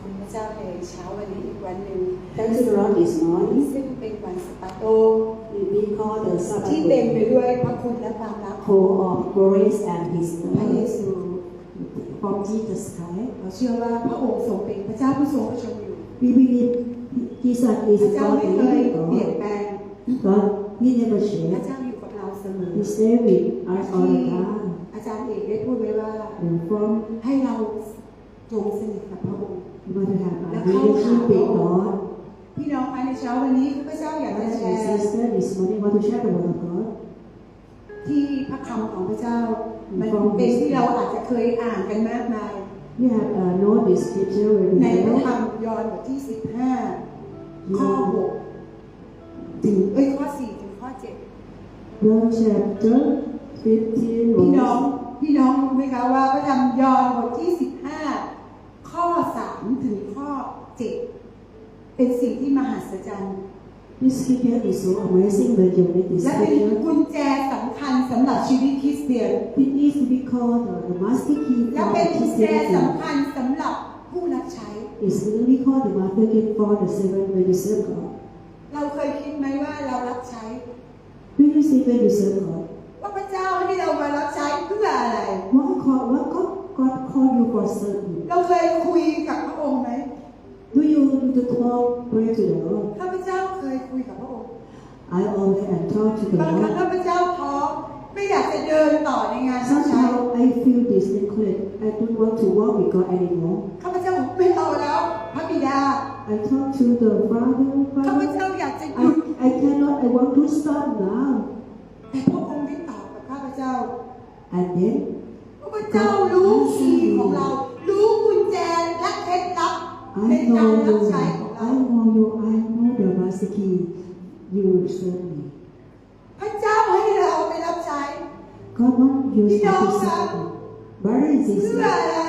คุณพระเจ้าในเช้าวันนี้อีกวันหนึ่ง Thanks to the Lord this morning. ซึ่งเป็นวันสปาโต We call the ที่เต็มไป Sabbath ด้วยพระคุณและความรัก full of grace and His พระเย love ซู from Jesus Christ. เราเชื่อว่าพระองค์ทรงเป็นพระเจ้าผู้ทรงพระชนอยู่ We believe Jesus พ is ระเจ้า God ไม่ and เคย living เปลี่ยน God. แปลง God, He never พระ changes. เจ้าอยู่กับเราเสมอ He stay with us all ที่ the time. อาจารย์เอกได้พูดไว้ว่า And from ให้เราจงสนิทกับพระองค์ we want to have a relationship with God. พี่น้องคะในเช้าวันนี้ข้าพเจ้าอยากจะ Brothers แช and ร์ sisters, this morning I want to share the word of God. ที่พระคำของพระเจ้า มันเป็นที่เราอาจจะเคยอ่านกันมากมาย You have uh, known this scripture ใน very พระธร well. รมยอห์นบทที่ 15 ข้อ You 6ถึงเอ้ยข้อ 4 ถึงข้อ 7 John chapter 15พี่น้อง verse พี่น้องรู้ไหมคะว่าพระธรรมยอห์นบทที่ 15 ข้อ 3 ถึงข้อ 7 เป็นสิ่งที่มหัศจรรย์ This scripture is so amazing when you read this และเป็น scripture. กุญแจสำคัญสำหรับชีวิตคริสเตียน It is to be called the, the master key และ for เป็นกุญแจ Christianity. สำคัญสำหรับผู้รับใช้ It's really called the master key for the servant when you serve God. เราเคยคิดไหมว่าเรารับใช้ Do you see when you serve God? ว่าพระเจ้าให้เรามารับใช้เพื่ออะไร What call, what God, God call you for serving? เราเคยคุยกับพระองค์ไหม Do you need to talk pray to the Lord? ข้าพเจ้าเคยคุยกับพระองค์ I always and talk to the บางครั้ง Lord. ข้าพเจ้าท้อไม่อยากจะเดินต่อในงานรับใช้ Somehow I feel disconnected. I don't want to walk with God anymore. ข้าพเจ้าบอกไม่เอาแล้ว พระบิดา I talk to the Father, ข้าพ Father. เจ้าอยากจะหยุด I, I cannot, I want to stop now. แต่พระองค์ได้ตอบกับข้าพเจ้า And then พระเจ้ารู้คีย์ของเรา รู้กุญแจและเคล็ดลับใน I การ know รับ you, ใช้ของเรา I know you, I know the master key. You serve me. พระเจ้าให้เราไปรับใช้ God wants you พี่น้อง to ครับ serve me. Brother and เพื่อ sister, อะไร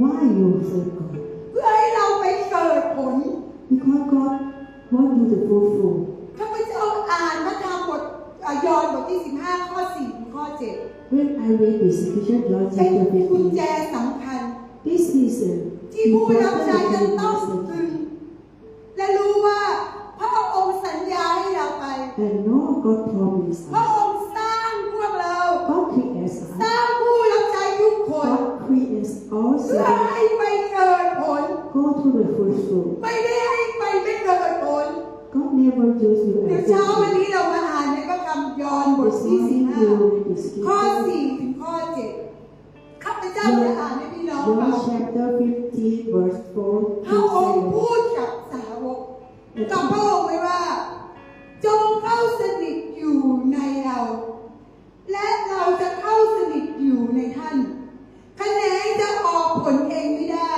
why you serve God? เพื่อให้เราไปเกิดผล Because God wants you to fulfill. ข้าพเจ้าอ่านพระธรรมบทอะยอห์นบทที่ 15 ข้อ 4 ถึงข้อ 7 When I read this scripture, John เป็น chapter กุญแจ 15, สำคัญ this is a ที่ผู้รับใช้จะ important ต้อง master พึง key. และรู้ว่าพระองค์สัญญาให้เราไป And know God promised พระ us. องค์สร้างพวกเรา God creates ส us. ร้างผู้รับใช้ทุกคน God creates all เพื่อ servants. ให้ไปเกิดผล Go to the fulfill. ไม่ได้ กับพระองค์ไว้ว่า จงเข้าสนิทอยู่ในเรา และเราจะเข้าสนิทอยู่ในท่านคะแนนจะออกผลเองไม่ได้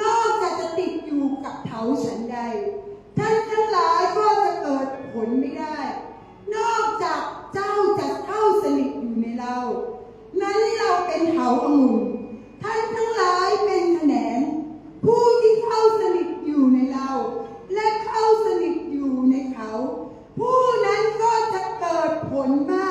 นอกจากจะติดอยู่กับเถาฉันใด ท่านทั้งหลายก็จะเกิดผลไม่ได้ นอกจากเจ้าจะเข้าสนิทอยู่ในเรา นั้นเราเป็นเถาองุ่นท่านทั้งหลายเป็นแขนง ผู้ที่เข้าสนิทอยู่ในเรา และเข้าสนิทอยู่ในเขา ผู้นั้นก็จะเกิด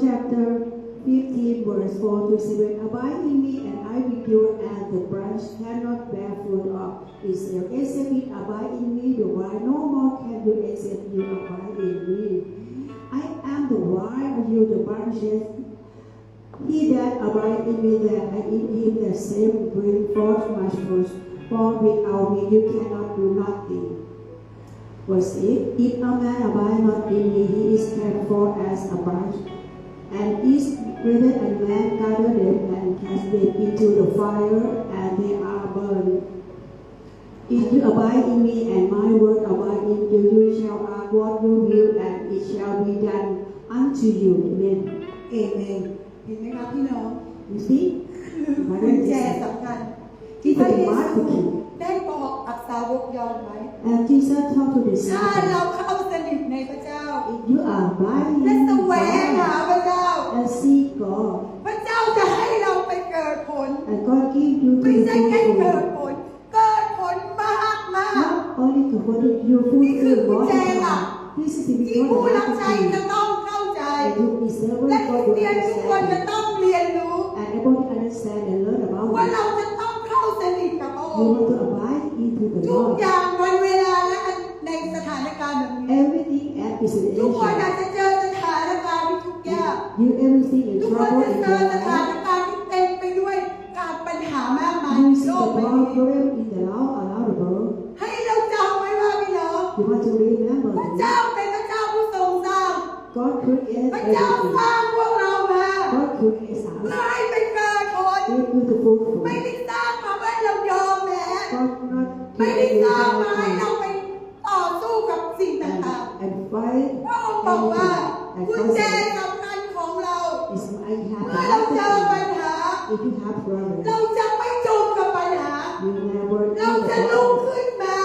Chapter 15, verse 4 to 7. Abide in me, and I with you, and the branch cannot bear fruit of itself. Except it abide in me, the vine no more can do except you abide in me. I am the vine, you the branches. He that abide in me, that I in him, the same bring forth much fruit. For without me you cannot do nothing. Verse 8 If a man abide not in me, he is kept forth as a branch, and is withered, and man gather them and cast them into the fire, and they are burned. If you abide in me, and my word abide in you, you shall ask what you will, and it shall be done unto you. Amen. เอเมน เห็นไหมคะพี่น้อง You see? กุญแจสำคัญ ที่พระเยซูได้บอกอักษาวกยอนไว้ And Jesus told to the ถ้าเรา disciples, เข้าสนิทในพระเจ้า if you are abiding และ in แสวงหา God พระ พระเจ้าจะให้เราไปเกิดผล and God give you ไม่ the ใช่แค่เกิด fruitful, ผล เกิดผลมากมาก not only to put your นี่คือ fruitful กุญแจ body, หลัก this is the ที่ผู้รับใช้ victory จะต้องเข้าใจ and you be servant และ God คริ to สเตียนทุกคนจะ understand ต้องเรียนรู้ and able to understand and learn ว่า about เรา it. จะต้องเข้าสนิทกับพระอ You งค์ want to abide into the ทุก Lord. อย่างวันเวลาและในสถานการณ์แบบนี้ Everything at the ทุกคนอา situation. จจะเจอสถาน การณ์ที่ทุกข์ยาก You everything in ทุกคน trouble จะ in เจ your อสถาน life. การณ์ที่เต็มไปด้วยการปัญหามากมาย You ใน see โล the กใบนี้ problem in the law around the world. ให้เราจำไว้ว่าพี่น้อง You want to remember พระ this. เจ้าเป็นพระเจ้าผู้ทรงสร้าง God created พระเจ้า everything. สร้างพวกเรามา God creates เพื่อ us. ให้ไปเกิดผล Give you the fruitful. ไม่ได้สร้างมาให้เรายอมแพ้ God not ไม่ได้ created สร้างมาให้ everything เราไปต่อสู้กับสิ่งต่าง and, and fight ๆพระองค์บอกว่า and กุญแจ fight. สำคัญของเรา Is I have เมื่อเราเจอปัญ everything. หา If you have problems, เราจะไม่จมกับปัญหา เราจะลุกขึ้นมา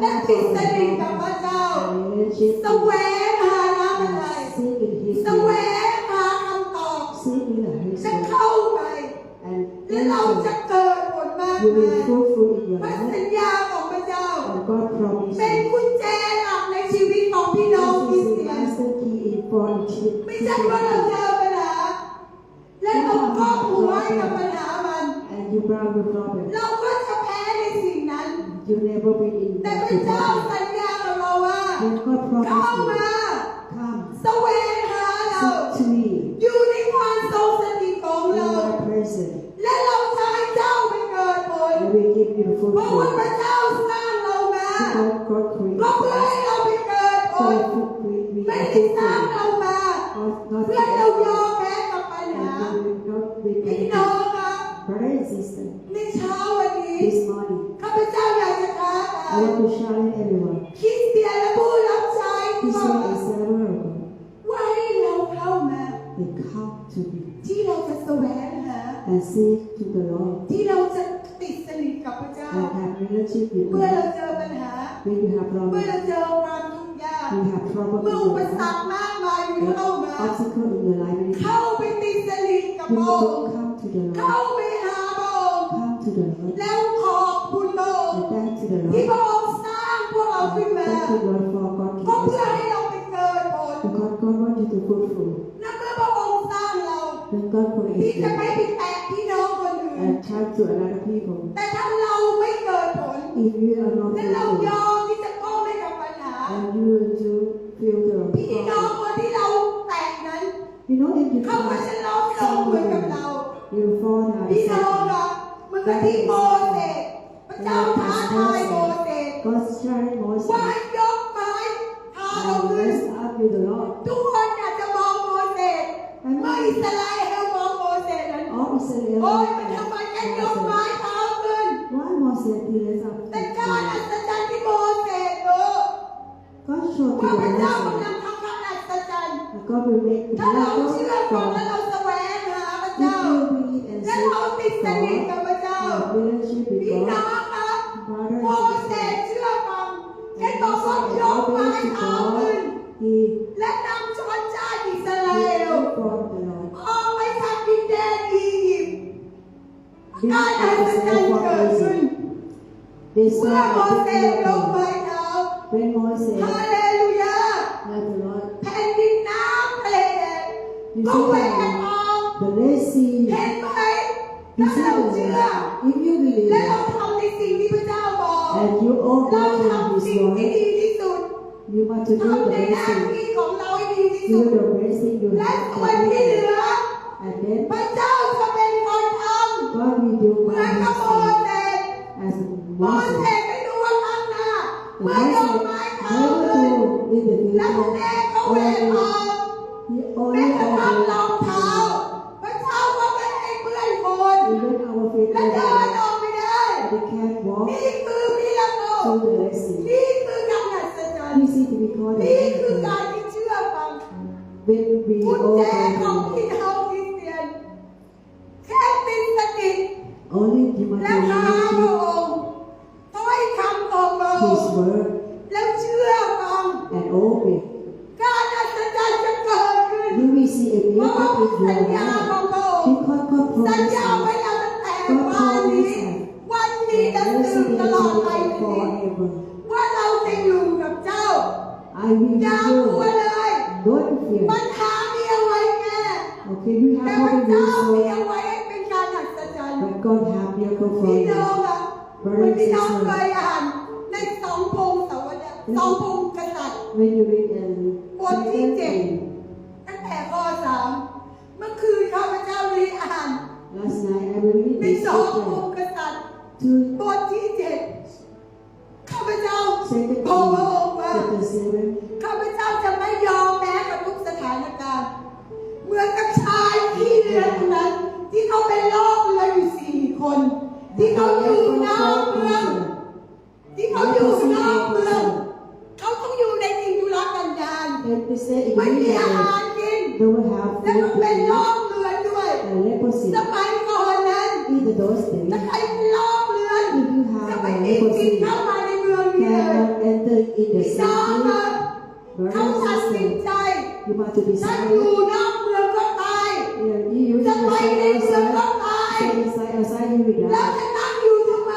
และติดสนิทกับพระเจ้าสแสวงหาน้ำอะไรสแสวงหาคำตอบจะเข้าไปและเราจะเกิดผลมากมายพระสัญญาของพระเจ้าเป็นกุญแจหลักในชีวิตของพี่น้องคริสเตียนไม่ใช่ว่าเราเจอปัญหาและเราก็หัวให้กับ and you bow your problem. เราก็จะแพ้ในสิ่งนั้น You never win in แต่ that พระเจ้า problem. สัญญากับเราว่า Then God เข้า promised มา you. Come, แสวงหาเรา seek to me. อยู่ในความทรงสถิตของ In เรา my presence. และเราจะให้เจ้าไปเกิดผล I will give you the เพราะว่า fruitful. พระเจ้าสร้างเรามา God, God ก็ created เพื่อให้ us. เราไปเกิดผ So ล we we ไม่ are ได้สร้าง fruitful. เรามา God not เพื่อให้เรายอ created มแพ้กับปัญหา and Brother and sister, ในเช้าวันนี้ this morning, ข้าพเจ้าอยากจะท้าทา I ย want to challenge everyone. คริสเตียนและผู้รับใช้ This ทั่ว one is several of them. ว่าให้เราเข้ามา They come to me ที่เราจะแสวงหา and seek to the Lord ที่เราจะติดสนิทกับพระเจ้า and have relationship with เมื่อเรา God. เจอปัญหา When you have เมื่อ problems, เราเจอความทุกข์ยาก you have trouble เมื่อ in อุ your ปสร life, รคมากมายมันเข้ามา obstacle in your life, you เข้าไปติดสนิทกับ need พระองค์ to come to the เข้า Lord. ไปหา to the Lord แล้วขอบคุณพระองค์ and thank to the ที่พ Lord. ระองค์สร้างพวกเราขึ้นมา Thank to Lord for God ก็ giving เพื่อ us ให้เราไปเกิดผล because God wants you to fruitful. และเมื่อพระองค์สร้างเรา When God ที่ created จะไม่ you ไปแตะพี่น้องคนอื่น and try to another people, แต่ถ้าเราไม่เกิดผล if you are not และเราย fruitful อมที่จะก้มให้กับปัญหา and you to feel the พี่น้อง problem, คนที่เราแตะนั้น you know if you เขาก็จะล้มลงเหมือนกับเรา you fall down พี่น้อง and ครับเหมือนกับที่โมเสสพระเจ้า ท้าทายโมเสส God tried Moses ว่ายกไม้พาเรา and ขึ้น raised up with the Lord. ทุกคนอาจจะมองโมเสสเมื่ออิสราเอลมองโมเสสนั้น All Israel โอ้ยมันทำไมแค่ยกไม้เท้าขึ้น Why Moses he raised up แต่ his การอั hand? ศจรรย์ที่โมเสสรู้ God showed to ว่าพ ส the สยก miracle. ไม้เท้า When Moses ฮาเลลูยา had the Lord, แผ่นดินน้ำทะเลแดง you ก็แหว see กออก the, the Red Sea. เห็นไหม You ถ้า see เรา the เชื่อ Red Sea. If you believe และเราทำในสิ่งที่พระเจ้าบอก and you เรา obey ทำ His สิ่งที่ word, ดีที่สุด you want to do ทำ the ในหน้า best thing. ที่ของเราให้ดีที่สุ Do ด the best thing you และ have ส่วน to ที่เห do. ลือ And then พระเจ้าจะเป็นคนท God will do ำเหมือน by กับโม Himself เสส as โมเส Moses. สไม่รู้ว่าข้างหน้า The เมื่อยก Moses ไม้เท้า never ขึ้น do in the และพระ future. แม่ก็แหวกออก He แม้ only กระทั่งรองเท้า obeyed. พระเจ้าก็ไม่ให้เพื่อนคน Even our faith และเดิน leaders, ออกไม่ได้ they can't walk นี่คือมิราโค through the Red Sea. นี่คือการอัศจรรย์ This is to be called a นี่คื จะ and สืบ this ตลอดไป is นี้ forever. ว่าเราจะอยู่กับเจ้า I will อย่า be กลัว you. เลย Don't fear. ปัญหามีเอาไว้แก้ Okay, you แต่ have พระ what เจ้า you มี so เอาไว้ให้เป็นการอัศจรรย์ but God have miracle for พี่ you. น้องอะวันที่น้องเคยอ่านในสองพงศาวดารสองพงกษัตริย์ When you read in What he second did. thing, ตั้งแต่ข้อสามเมื่อคืนข้าพเจ้าได้อ่าน last night I will read ใน this สองพ scripture งกษัตริย์ to บทที่เจ็ดข้าพเจ้า second ขอพระองค์ King ว่า chapter seven. ข้าพเจ้าจะไม่ยอมแม้กับทุกสถานการณ์เหมือนกับชายที่เรือคนนั้น ที่เขาเป็นโรคเรืออยู่สี่คน ที่เขาอยู่นอกเมืองที่เขาอยู่นอกเมืองเขาต้องอยู่ในที่ยุรกันดาร And they said ไม่มีอา immediately หารกิน they will have และก็ food เป็น to โร eat คเรือนด้วย and leprosy. สมัยก่อนนั้น In the those days, ถ้าใคร สิน Very ใจ simple. You have to ถ้า decide. อยู่นอกเมืองก็ตาย Yeah, you use จะ the ไปใน same เมืองก็ outside. ตาย Stay inside, outside you will แล้ว die. จะนั่งอยู่ทำไม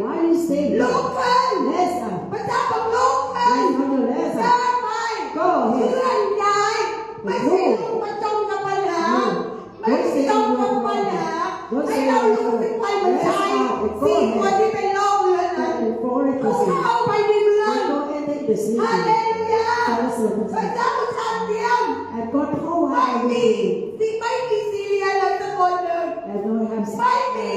Why you stay ลุก here? ขึ้น Let's up. พระเจ้าบอกลุกขึ้น Let's go to let's เดิ up. นไป Go เค ahead. ลื่อนย้าย ไม่ใช่ลุกมาจมกับปัญหา ไม่ใช่จมกับปัญหา ให้เราลุกขึ้นไปเหมือนชายสี่คนที่เป็นโรคเรื้อนนั้น And for it เขา to see. เข้าไปในเมือง Go enter the ฮาเล city. ลูยาพระเจ้าชัดเดียว And God ไม่ provide มี everything. สิไม่มีซีเรียเลยสักคนหนึ่ง And don't have Mighty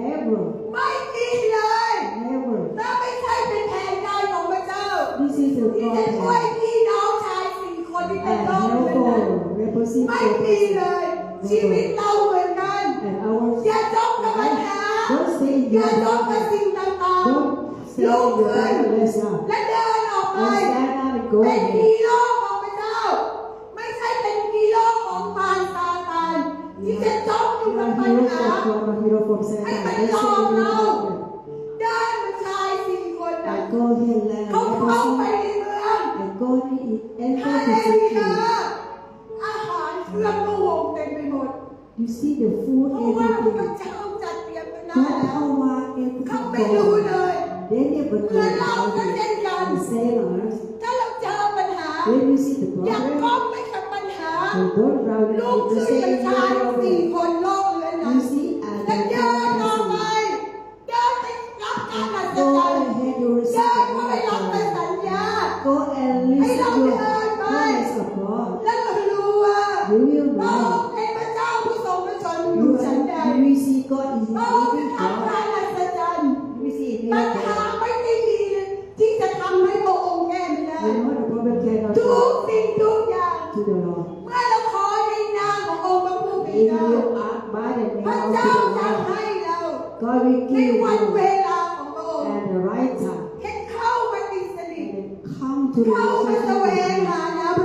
Never. ไม่มีเลย Never. ถ้าไม่ใช่เป็นแผนการของพระเจ้า This is the ที่จะช่วย God. พี่น้องชายสี่คนที่เป็น And โรคเรื้อนนั้น help represent ไม่มีเลย ชีวิตเราเหมือนกัน And our อย่าจมกับปัญหา Don't stay in อย่า your จมกับ life. สิ่งต่าง Don't ๆ stay ลุก in your ขึ้น life. Let's up. และเดินออกไป And stand up and go เป็น ahead. ฮีโร่ของพระเจ้า ไม่ใช่เป็นฮีโร่ของมารซาตานที่จะจมอยู่ You กับ are ปัญ hero หา from God, a hero from Satan. Ay, Let's may stay in love your now. life. ได้มันชายสี่คนนั้น And go ahead, land. เขาเข้าไป represent. ในเมือง And go ahead, ฮา enter เล the ลูยา city. อาหารเครื่องก็วงเต็มไปหมด You see the food, เพราะว่าพระ everything. เจ้าจัดเตรียมไว้นาน God แล้ว provide เขา everything ไม่รู้ for เล you. ย They never เ the อย่า problem, ก้มไปกับปัญหา you don't round ลูก it. คื You อ stay เป็น in ชาย your สี่ problem. คนโลกเรือนนั้น You see, and และ then เดินต่อไ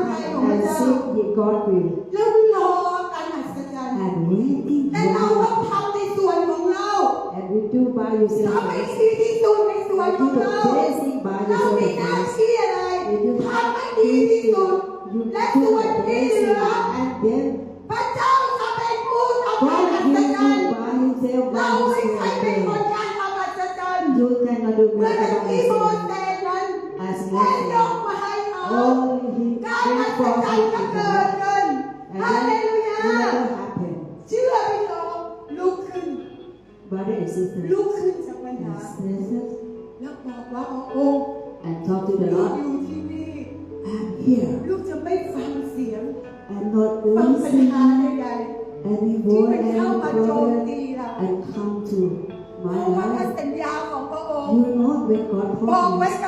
ทัยของพระ and เจ้า seek ye God will แล้วรอการอัศจรรย์ and waiting แต่เราต้อง for ทำในส่วนของเรา and we do by yourself ทำให้ first. ดีที่สุดในส่วนข Do อง the เรา basic by เรา yourself มีหน้า first. ที่อะไร If you ทำ have ให้ดีที่สุด you และ do ส่วน the ที่เห basic ลือ and then พระเจ้า กปัญหา sisters, แล้วบอกว่าพระองค์ and talk to the ลูก Lord. อยู่ที่นี่ I'm here. ลูกจะไม่ฟังเสียง I'm not ฟังปัญ listening หาใด any ๆที่ word มัน and เข้ามาโจม problem ตีเรา and come to เพ my ราะว่าพระ life. สัญญาของพระองค์ You know when God บอกไว้ promised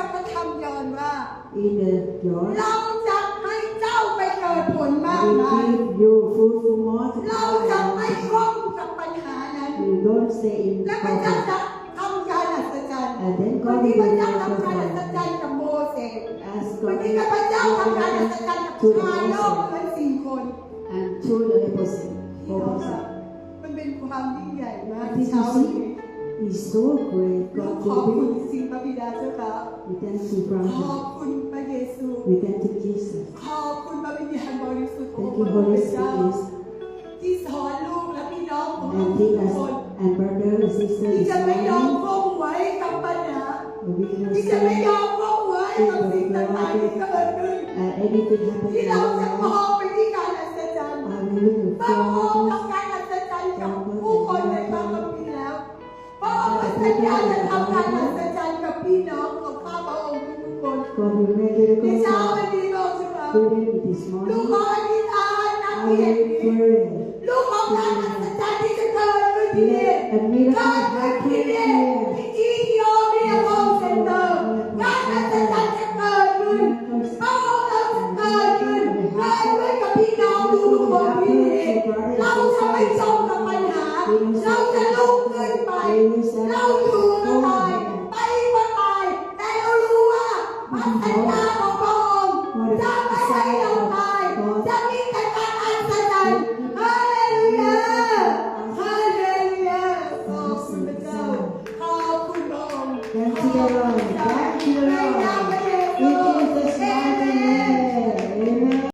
in the your เราจะให้เจ้าไปเกิดผลมาก I มาย will give you fruitful เราจะไม่ multiply. คล่องกับปัญหานั้น You don't stay in และพระเจ้า problem. จะทำการอัศจรรย์ And then วัน God นี้ will พระ do เจ้าทำการอัศ miracle จรรย์กับโมเสส as วัน God นี้พระเจ้าทำการอัศจรรย์กับ to ชายโลก the เหมือนสี่คน and to the leprosy. พี่น้องอะมันเป็นความยิ่งใหญ่มาก Did เช้า you วัน see? นี้ is so great. เรา God ขอบคุณ to จริงพระบิดาเจ้าค่ะ be. We thank you, ขอ Father. บคุณพระเยซู We thank you, Jesus. ขอบคุณพระวิญญาณบริสุทธิ์ของ Thank พ you, ระพุท Holy ธเจ้า Spirit. ที่สอนลูกและพี่น้องของเรา And ทุ teach ก us คน and brother and sister ที่ this จะไม่ยอม morning. คงไว้กับปัญหา We will ที่จะไม่ยอ say มคงไว้กับสิ่งต่างๆที่เกิดขึ้น uh, anything happen ที่ in เรา our จะม life. องไปที่การอัศจรรย์ I will look พระองค์ forward ท องค์สัญญาจ